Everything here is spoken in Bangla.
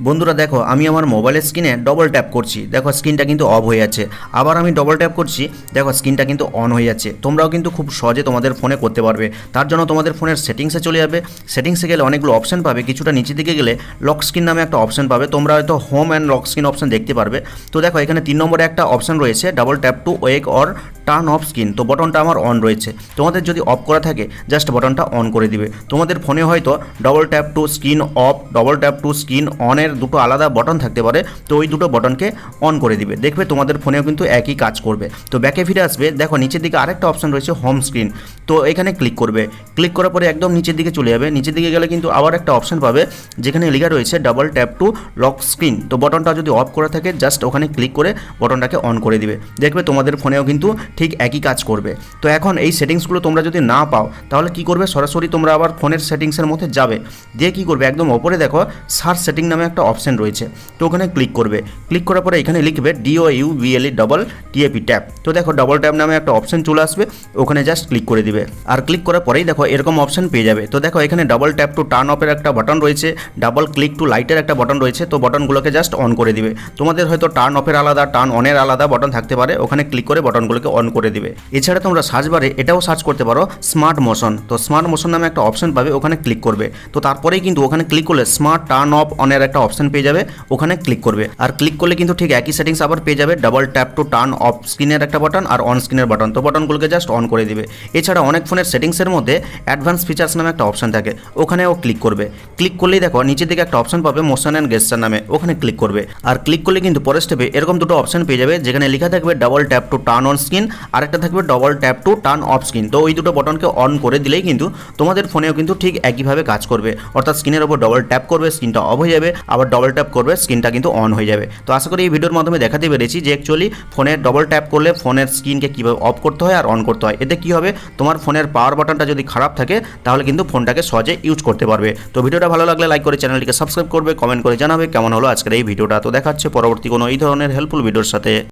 বন্ধুরা দেখো, আমি আমার মোবাইলের স্ক্রিনে ডবল ট্যাপ করছি। দেখো স্ক্রিনটা কিন্তু অফ হয়ে যাচ্ছে। আবার আমি ডবল ট্যাপ করছি, দেখো স্ক্রিনটা কিন্তু অন হয়ে যাচ্ছে। তোমরাও কিন্তু খুব সহজে তোমাদের ফোনে করতে পারবে। তার জন্য তোমাদের ফোনের সেটিংসে চলে যাবে। সেটিংসে গেলে অনেকগুলো অপশান পাবে। কিছুটা নিচের দিকে গেলে লক স্ক্রিন নামে একটা অপশন পাবে। তোমরা হয়তো home and lock screen option দেখতে পারবে। তো দেখো, এখানে তিন নম্বরে একটা অপশন রয়েছে double tap to wake or turn off screen তো বটনটা আমার অন রয়েছে। তোমাদের যদি অফ করা থাকে জাস্ট বটনটা অন করে দিবে। তোমাদের ফোনে হয়তো double tap to screen off double tap to screen অনের দুটো আলাদা বটন থাকতে পারে, তো ওই দুটো বটনকে অন করে দিবে। দেখবে তোমাদের ফোনেও কিন্তু একই কাজ করবে। তো ব্যাকে ফিরে আসবে, দেখো নিচের দিকে আরেকটা অপশন রয়েছে হোম স্ক্রিন তো এখানে ক্লিক করবে। ক্লিক করার পরে একদম নিচের দিকে চলে যাবে। নিচের দিকে গেলে কিন্তু আবার একটা অপশন পাবে, যেখানে লেখা রয়েছে double tap to lock screen তো বটনটা যদি অফ করা থাকে জাস্ট ওখানে ক্লিক করে বটনটাকে অন করে দিবে। দেখবে তোমাদের ফোনেও কিন্তু ঠিক একই কাজ করবে। তো এখন এই সেটিংসগুলো তোমরা যদি না পাও, তাহলে কি করবে? সরাসরি তোমরা আবার ফোনের সেটিংসের মধ্যে যাবে। দিয়ে কি করবে? একদম ওপরে দেখো সার্চ সেটিং নামে একটা অপশন রয়েছে। তো ওখানে ক্লিক করবে। ক্লিক করার পরে এখানে লিখবে ডিও ইউ VLE double T A P tap তো দেখো ডবল ট্যাপ নামে একটা অপশন চলে আসবে। ওখানে জাস্ট ক্লিক করে দিবে। আর ক্লিক করার পরেই দেখো এরকম অপশন পেয়ে যাবে। তো দেখো এখানে ডাবল ট্যাপ টু টার্ন অফের একটা বাটন রয়েছে। ডাবল ক্লিক টু লাইটের একটা বাটন রয়েছে। তো বটনগুলোকে জাস্ট অন করে দিবে। তোমাদের হয়তো টার্ন অফের আলাদা টার্ন অনের আলাদা বটন থাকতে পারে। ওখানে ক্লিক করে বটনগুলোকে অন করে দিবে। এছাড়া তোমরা সার্চ বারে এটাও সার্চ করতে পারো স্মার্ট মোশন তো স্মার্ট মোশন নামে একটা অপশন পাবে, ওখানে ক্লিক করবে। তো তারপরেই কিন্তু ওখানে ক্লিক করলে স্মার্ট টার্ন অফ অনের একটা অপশন পেয়ে যাবে, ওখানে ক্লিক করবে। আর ক্লিক করলে কিন্তু ঠিক একই সেটিংস আবার পেয়ে যাবে double tap to turn off স্ক্রিনের একটা বাটন আর অন স্ক্রিনের বাটন তো বাটনগুলোকে জাস্ট অন করে দিবে। এছাড়া অনেক ফোনের সেটিংসের মধ্যে অ্যাডভান্স ফিচার্স নামে একটা অপশন থাকে, ওখানেও ক্লিক করবে। ক্লিক করলেই দেখো, নিচের দিকে একটা অপশন পাবে মোশন অ্যান্ড গেস্টার নামে, ওখানে ক্লিক করবে। আর ক্লিক করলে কিন্তু পরের স্টেপে এরকম দুটো অপশন পেয়ে যাবে, যেখানে লেখা থাকবে double tap to turn on screen আর একটা থাকবে double tap to turn off screen তো ওই দুটো বটনকে অন করে দিলেই কিন্তু তোমাদের ফোনেও কিন্তু ঠিক একইভাবে কাজ করবে। অর্থাৎ স্ক্রিনের ওপর ডবল ট্যাপ করবে স্ক্রিনটা অফ হয়ে যাবে আবার ডবল ট্যাপ করবে স্ক্রিনটা কিন্তু অন হয়ে যাবে। তো আশা করি এই ভিডিওর মাধ্যমে দেখাতে পেরেছি যে অ্যাকচুয়ালি ফোনে ডবল ট্যাপ করলে ফোনের স্ক্রিনকে কীভাবে অফ করতে হয় আর অন করতে হয়। এতে কী হবে? তোমার ফোনের পাওয়ার বাটনটা যদি খারাপ থাকে, তাহলে কিন্তু ফোনটাকে সহজে ইউজ করতে পারবে। তো ভিডিওটা ভালো লাগলে লাইক করে চ্যানেলটিকে সাবস্ক্রাইব করবে কমেন্ট করে জানাবে কেমন হলো আজকের এই ভিডিওটা। তো দেখাচ্ছে পরবর্তী কোনো এই ধরনের হেল্পফুল ভিডিওর সাথে।